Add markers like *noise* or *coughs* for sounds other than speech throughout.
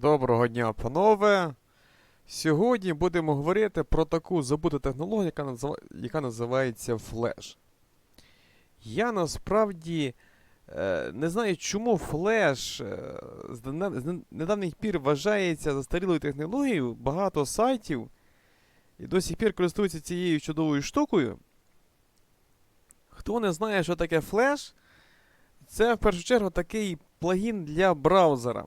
Доброго дня, панове. Сьогодні будемо говорити про таку забуту технологію, яка, назива... яка називається Flash. Я насправді е, не знаю, чому Flash е, з, дана- з недавніх пір вважається застарілою технологією. Багато сайтів і до сих пір користуються цією чудовою штукою. Хто не знає, що таке Flash, це в першу чергу такий плагін для браузера.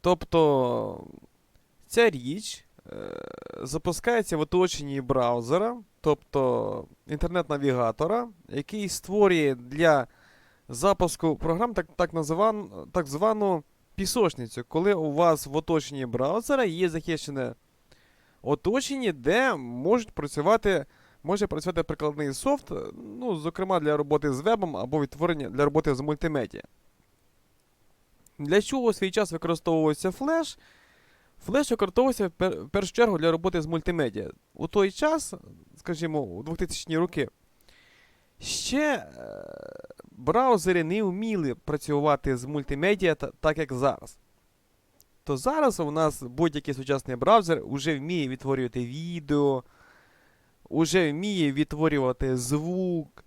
Тобто ця річ е, запускається в оточенні браузера, тобто інтернет-навігатора, який створює для запуску програм так, так, називан, так звану пісочницю, коли у вас в оточенні браузера є захищене оточення, де можуть працювати, може працювати прикладний софт, ну, зокрема для роботи з вебом або відтворення для роботи з мультимедіа. Для чого свій час використовувався флеш? Флеш використовувався в першу чергу для роботи з мультимедіа. У той час, скажімо, у 2000-ні роки, ще е, браузери не вміли працювати з мультимедіа та- так, як зараз. То зараз у нас будь-який сучасний браузер вже вміє відтворювати відео, уже вміє відтворювати звук,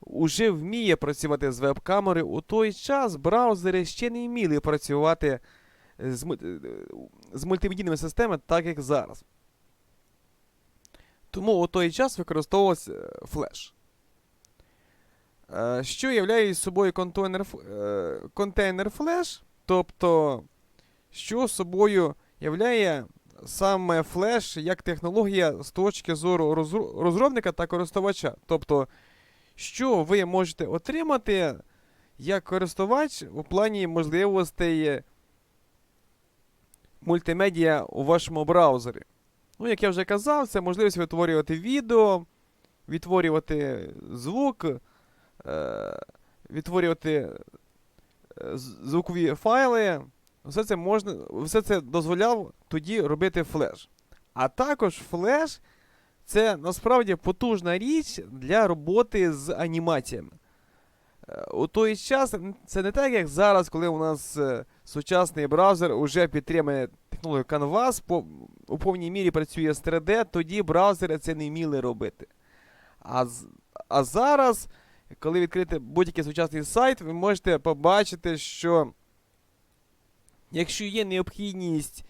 уже вміє працювати з веб-камери. У той час браузери ще не вміли працювати з, з мультимедійними системами, так як зараз. Тому у той час використовувався флеш. Е, Що являє собою контейнер, е, контейнер флеш, тобто, що собою являє саме флеш як технологія з точки зору розробника та користувача. Тобто, що ви можете отримати як користувач у плані можливостей мультимедіа у вашому браузері. Ну, як я вже казав, це можливість відтворювати відео, відтворювати звук, е, відтворювати е, звукові файли. Все це можна, все це дозволяв тоді робити флеш. А також флеш це насправді потужна річ для роботи з анімаціями. Е, У той час це не так, як зараз, коли у нас е, сучасний браузер вже підтримує технологію Canvas, по, у повній мірі працює з 3D, тоді браузери це не вміли робити. А, а зараз, коли відкрити будь-який сучасний сайт, ви можете побачити, що якщо є необхідність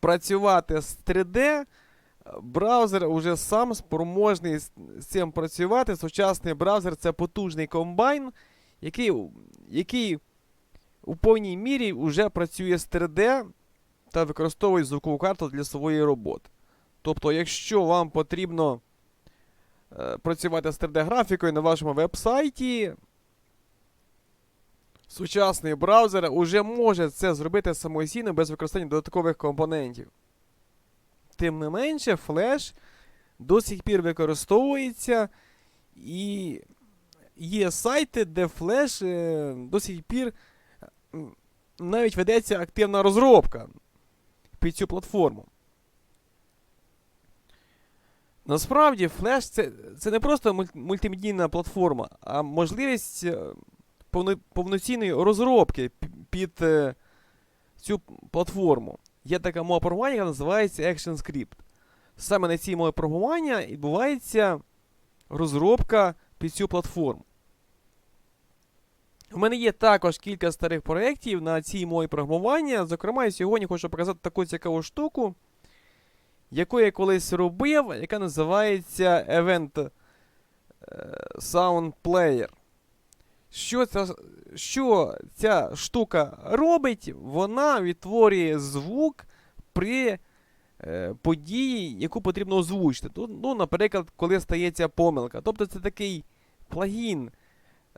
працювати з 3D, браузер уже сам спроможний з, цим працювати. Сучасний браузер це потужний комбайн, який, який у повній мірі вже працює з 3D та використовує звукову карту для своєї роботи. Тобто, якщо вам потрібно е, працювати з 3D-графікою на вашому веб-сайті, сучасний браузер уже може це зробити самостійно без використання додаткових компонентів. Тим не менше, флеш до сих пір використовується, і є сайти, де флеш е, до сих пір навіть ведеться активна розробка під цю платформу. Насправді, флеш це, це не просто мультимедійна платформа, а можливість е, повно, повноцінної розробки під е, цю платформу. Є така мова програмування, яка називається ActionScript. Саме на цій мові програмування відбувається розробка під цю платформу. У мене є також кілька старих проєктів на цій мові програмування. Зокрема, я сьогодні хочу показати таку цікаву штуку, яку я колись робив, яка називається Event е, Sound Player. Що ця, що ця штука робить? Вона відтворює звук при е, події, яку потрібно озвучити. Тут, ну, наприклад, коли стається помилка. Тобто це такий плагін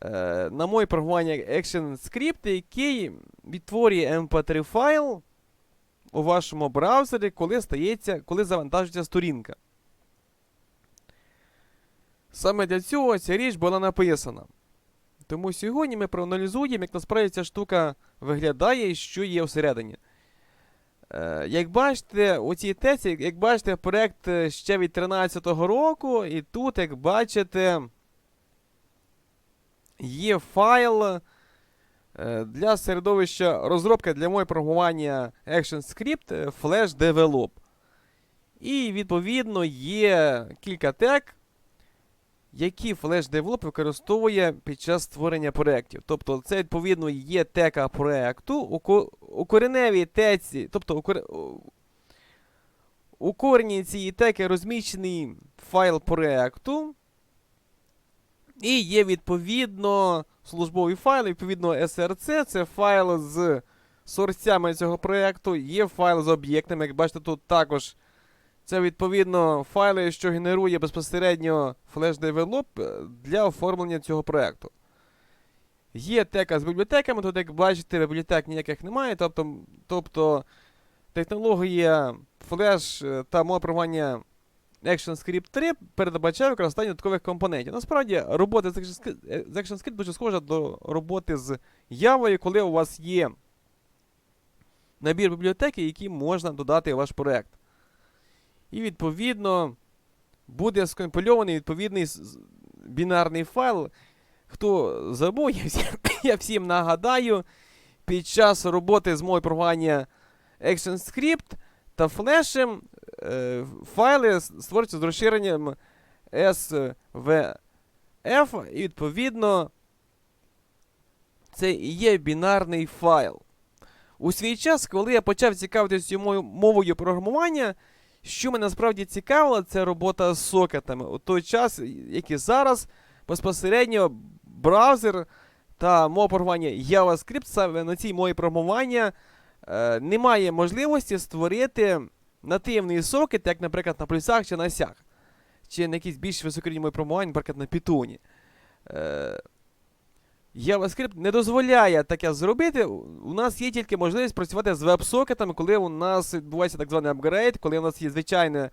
е, на моє програмування ActionScript, який відтворює MP3 файл у вашому браузері, коли стається, коли завантажується сторінка. Саме для цього ця річ була написана. Тому сьогодні ми проаналізуємо, як насправді ця штука виглядає і що є всередині. Е, як бачите, у цій тесті, як бачите, проект е, ще від 2013 року, і тут, як бачите, є файл Е, Для середовища розробки для моєї програмування ActionScript Flash Develop. І, відповідно, є кілька тег, які Flash Develop використовує під час створення проєктів. Тобто, це, відповідно, є тека проєкту. У, ко- у кореневій теці, тобто у, у- у корені цієї теки розміщений файл проєкту. І є відповідно службовий файл, відповідно SRC, це файл з сорцями цього проєкту, є файл з об'єктами. Як бачите, тут також це відповідно файли, що генерує безпосередньо Develop е, для оформлення цього проєкту. Є тека з бібліотеками, тут, як бачите, бібліотек ніяких немає, тобто, тобто технологія Flash е, та мова програмування ActionScript 3 передбачає використання додаткових компонентів. Насправді, робота з ActionScript, е, дуже схожа до роботи з Java, коли у вас є набір бібліотеки, які можна додати в ваш проект. І відповідно буде скомпільований відповідний бінарний файл. Хто забув, я всім, *coughs* я всім нагадаю, під час роботи з мовою програмування ActionScript та флешем е, файли створюються з розширенням SVF, і відповідно це і є бінарний файл. У свій час, коли я почав цікавитися мовою програмування, що мене насправді цікавило, це робота з сокетами. У той час, як і зараз, безпосередньо браузер та мова програмування JavaScript саме на цій мові програмування е, немає можливості створити нативний сокет, як, наприклад, на плюсах чи на сях. Чи на якісь більш високорівні мові програмування, наприклад, на Python. Е, JavaScript не дозволяє таке зробити. У нас є тільки можливість працювати з веб-сокетами, коли у нас відбувається так званий апгрейд, коли у нас є звичайне,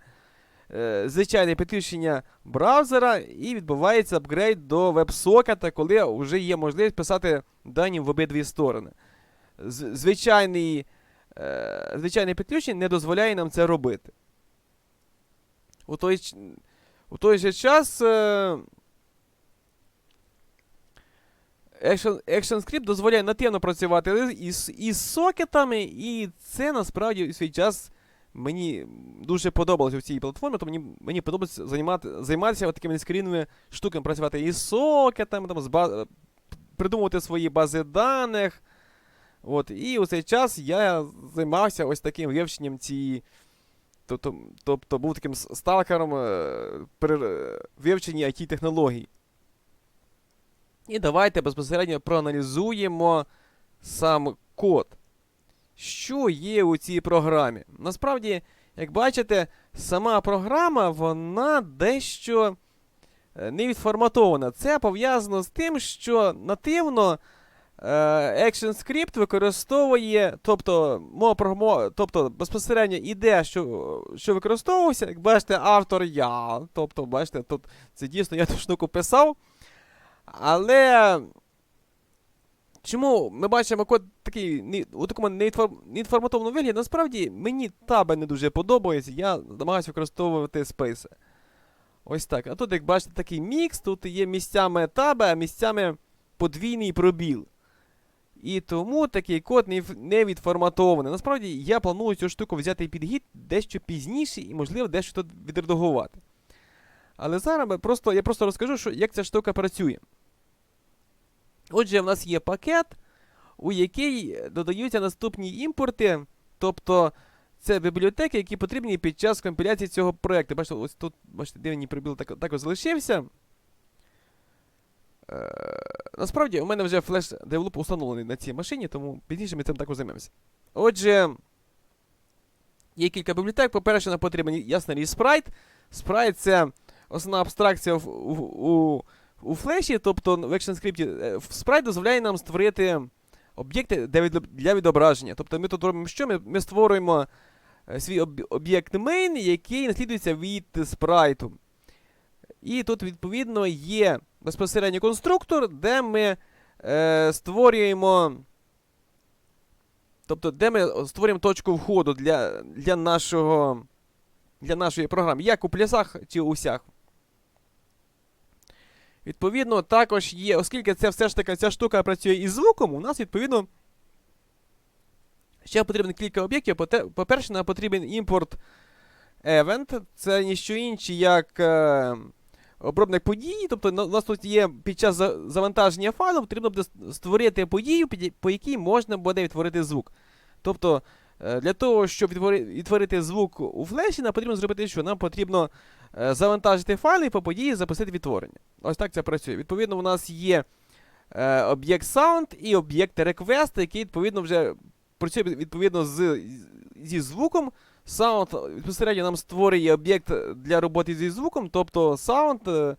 е, звичайне підключення браузера, і відбувається апгрейд до веб-сокета, коли вже є можливість писати дані в обидві сторони. Звичайний, е, звичайне підключення не дозволяє нам це робити. У той, у той же час. Е, Action, ActionScript дозволяє нативно працювати із, із сокетами, і це насправді у свій час мені дуже подобалося в цій платформі, то мені, мені подобається займати, займатися такими нескрінними штуками, працювати із сокетами, там, з ба- придумувати свої бази даних. От, і у цей час я займався ось таким вивченням цієї. Тобто, тобто був таким сталкером е, при е, вивченні IT-технологій. І давайте безпосередньо проаналізуємо сам код. Що є у цій програмі? Насправді, як бачите, сама програма вона дещо е, не відформатована. Це пов'язано з тим, що нативно е, ActionScript використовує, тобто, мова тобто безпосередньо ідея, що, що використовувався, як бачите, автор я. Тобто, бачите, тут це дійсно я ту штуку писав. Але чому ми бачимо код такий у такому неінформ- неінформативному вигляді, насправді мені таби не дуже подобається, я намагаюся використовувати спейси. Ось так. А тут, як бачите, такий мікс, тут є місцями таби, а місцями подвійний пробіл. І тому такий код не, відформатований. Насправді я планую цю штуку взяти під гід дещо пізніше і, можливо, дещо тут відредагувати. Але зараз просто, я просто розкажу, що, як ця штука працює. Отже, в нас є пакет, у який додаються наступні імпорти, тобто це бібліотеки, які потрібні під час компіляції цього проєкту. Бачите, ось тут, бачите, дивний прибіл так, також залишився. Е, насправді, у мене вже флеш девелоп установлений на цій машині, тому пізніше ми цим також займемося. Отже, є кілька бібліотек. По-перше, нам потрібен річ спрайт. Спрайт це основна абстракція у, у, у флеші, тобто в ActionScript. е, в Спрайт дозволяє нам створити об'єкти для, відображення. Тобто ми тут робимо що? Ми, ми створюємо е, свій об'єкт main, який наслідується від спрайту. І тут, відповідно, є безпосередньо конструктор, де ми е, створюємо. Тобто, де ми створюємо точку входу для, для, нашого, для нашої програми, як у плясах чи у сях. Відповідно, також є, оскільки це все ж таки ця штука працює із звуком, у нас, відповідно, ще потрібно кілька об'єктів. По-перше, нам потрібен імпорт event. Це ніщо інше, як е, обробник події. Тобто у нас тут є під час завантаження файлу, потрібно буде створити подію, по якій можна буде відтворити звук. Тобто, для того, щоб відтворити звук у флеші, нам потрібно зробити що? Нам потрібно е, завантажити файли і по події запустити відтворення. Ось так це працює. Відповідно, у нас є е, об'єкт sound і об'єкт request, який відповідно вже працює відповідно з, зі звуком. Sound безпосередньо нам створює об'єкт для роботи зі звуком, тобто sound е,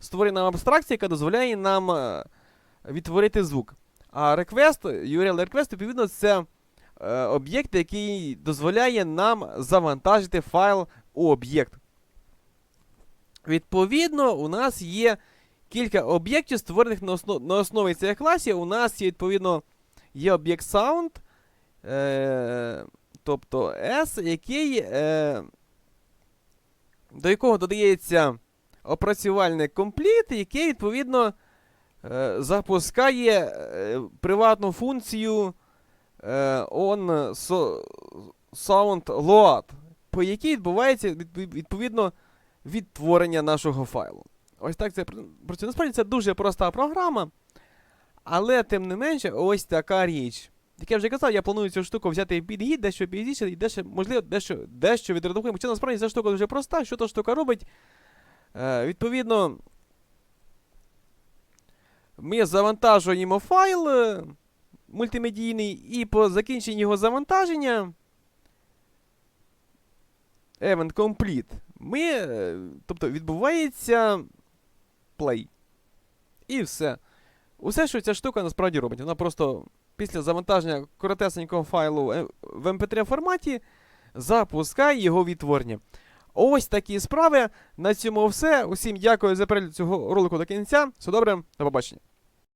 створює нам абстракцію, яка дозволяє нам е, відтворити звук. А request, URL request, відповідно, це е, об'єкт, який дозволяє нам завантажити файл у об'єкт. Відповідно, у нас є кілька об'єктів, створених на, основ, на основі цих класів. У нас є, відповідно, є об'єкт sound, е, тобто S, який, е, до якого додається опрацювальник complete, який, відповідно, е, запускає е, приватну функцію е, on so, sound load, по якій відбувається відпов- відповідно відтворення нашого файлу. Ось так це працює. Насправді це дуже проста програма, але тим не менше, ось така річ. Як я вже казав, я планую цю штуку взяти під гід, дещо пізніше, і дещо, можливо, дещо, дещо відредагуємо. Хоча насправді ця штука дуже проста. Що та штука робить? Е, відповідно, ми завантажуємо файл е, мультимедійний, і по закінченні його завантаження. Event complete. Ми, е, тобто відбувається play. І все. Усе, що ця штука насправді робить. Вона просто після завантаження коротесенького файлу в MP3 форматі запускає його відтворення. Ось такі справи. На цьому все. Усім дякую за перегляд цього ролику до кінця. Все добре, до побачення.